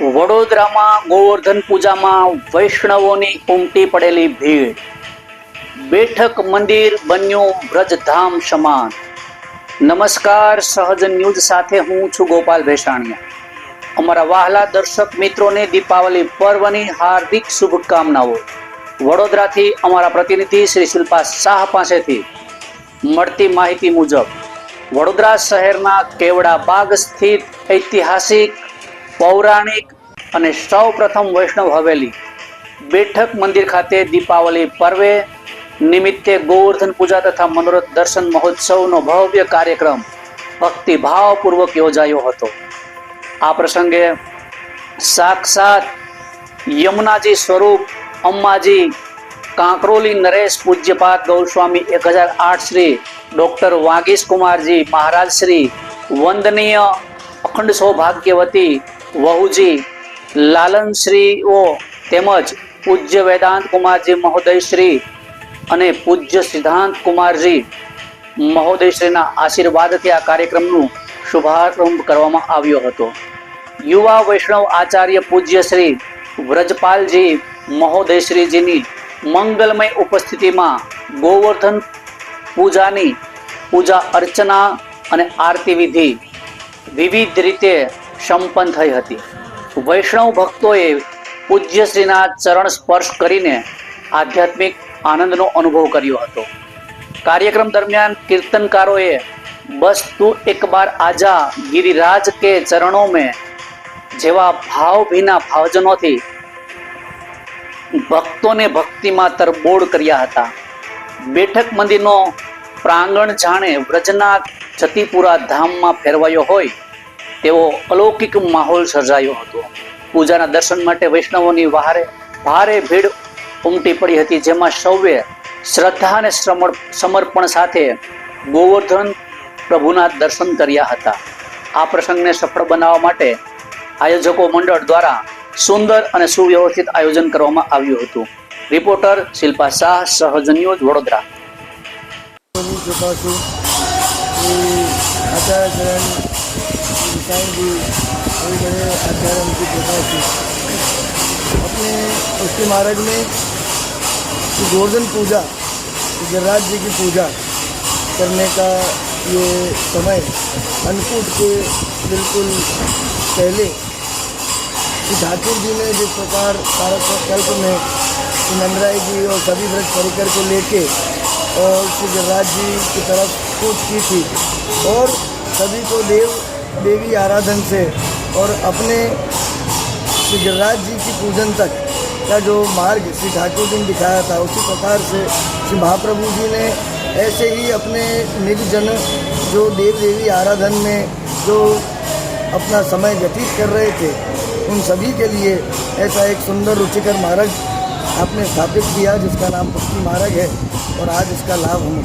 વડોદરામાં ગોવર્ધન પૂજામાં વૈષ્ણવોની ઉમટી પડેલી ભીડ. બેઠક મંદિર બન્યું વ્રજધામ સમાન. નમસ્કાર, સહજ ન્યૂઝ સાથે હું છું ગોપાલ ભેસાણીયા. અમારા વહાલા દર્શક મિત્રોને દીપાવલી પર્વની હાર્દિક શુભકામનાઓ. વડોદરાથી અમારા પ્રતિનિધિ શ્રી શિલ્પા શાહ પાસેથી મળતી માહિતી મુજબ, વડોદરા શહેરના કેવડા બાગ સ્થિત ઐતિહાસિક પૌરાણિક અને સૌ પ્રથમ વૈષ્ણવ હવેલી બેઠક મંદિર ખાતે દીપાવલી પર્વે નિમિત્તે ગોવર્ધન પૂજા તથા મનોરથ દર્શન મહોત્સવનો ભવ્ય કાર્યક્રમ ભક્તિભાવપૂર્વક યોજાયો હતો. આ પ્રસંગે સાક્ષાત યમુનાજી સ્વરૂપ અમ્માજી કાંકરોલી નરેશ પૂજ્યપાદ ગૌસ્વામી એક હજાર આઠ શ્રી ડૉક્ટર વાગીશ કુમારજી મહારાજ શ્રી વંદનીય અખંડ સૌભાગ્યવતી વહુજી લાલનશ્રીઓ તેમજ પૂજ્ય વેદાંત કુમારજી મહોદય શ્રી અને પૂજ્ય સિદ્ધાંત કુમારજી મહોદય શ્રીના આશીર્વાદથી આ કાર્યક્રમનું શુભારંભ કરવામાં આવ્યો હતો. યુવા વૈષ્ણવ આચાર્ય પૂજ્ય શ્રી વ્રજપાલજી મહોદય શ્રીજીની મંગલમય ઉપસ્થિતિમાં ગોવર્ધન પૂજાની પૂજા અર્ચના અને આરતી વિધિ વિવિધ રીતે સંપન્ન થઈ હતી. વૈષ્ણવ ભક્તોએ પૂજ્યશ્રીના ચરણ સ્પર્શ કરીને આધ્યાત્મિક આનંદનો અનુભવ કર્યો હતો. કાર્યક્રમ દરમિયાન કીર્તનકારોએ, બસ તું એક બાર આજા, ગિરિરાજ કે ચરણો મેં. જેવા ભાવભીના ભાવજનોથી ભક્તોને ભક્તિમાં તરબોળ કર્યા હતા. બેઠક મંદિરનો પ્રાંગણ જાણે વ્રજના જતીપુરા ધામમાં ફેરવાયો હોય તેવો અલૌકિક માહોલ સર્જાયો હતો. પૂજાના દર્શન માટે વૈષ્ણવોની વહારે ભારે ભીડ ઉમટી પડી હતી, જેમાં સૌએ શ્રદ્ધા અને સમર્પણ સાથે ગોવર્ધન પ્રભુના દર્શન કર્યા હતા. આ પ્રસંગને સફળ બનાવવા માટે આયોજકો મંડળ દ્વારા સુંદર અને સુવ્યવસ્થિત આયોજન કરવામાં આવ્યું હતું. રિપોર્ટર શિલ્પા શાહ સહજન્યો વડોદરા. હું चरण साईं बड़े बड़े आचार्य उनकी कृपा से अपने उसके मार्ग में गोवर्धन पूजा गिरिराज जी की पूजा करने का ये समय अन्नकूट के बिल्कुल पहले कि ठाकुर जी ने जिस प्रकार कारक कल्प में नंदराय जी और सभी व्रत परिकर को लेके और श्री गिरिराज जी की तरफ़ कूच की थी और सभी को देव देवी आराधन से और अपने श्री गिरिराज जी की पूजन तक का जो मार्ग श्री ठाकुर जी ने दिखाया था, उसी प्रकार से श्री महाप्रभु जी ने ऐसे ही अपने निज जन जो देव देवी आराधन में जो अपना समय व्यतीत कर रहे थे, उन सभी के लिए ऐसा एक सुंदर रुचिकर मार्ग आपने स्थापित किया, जिसका नाम भक्ति मार्ग है और आज इसका लाभ हम।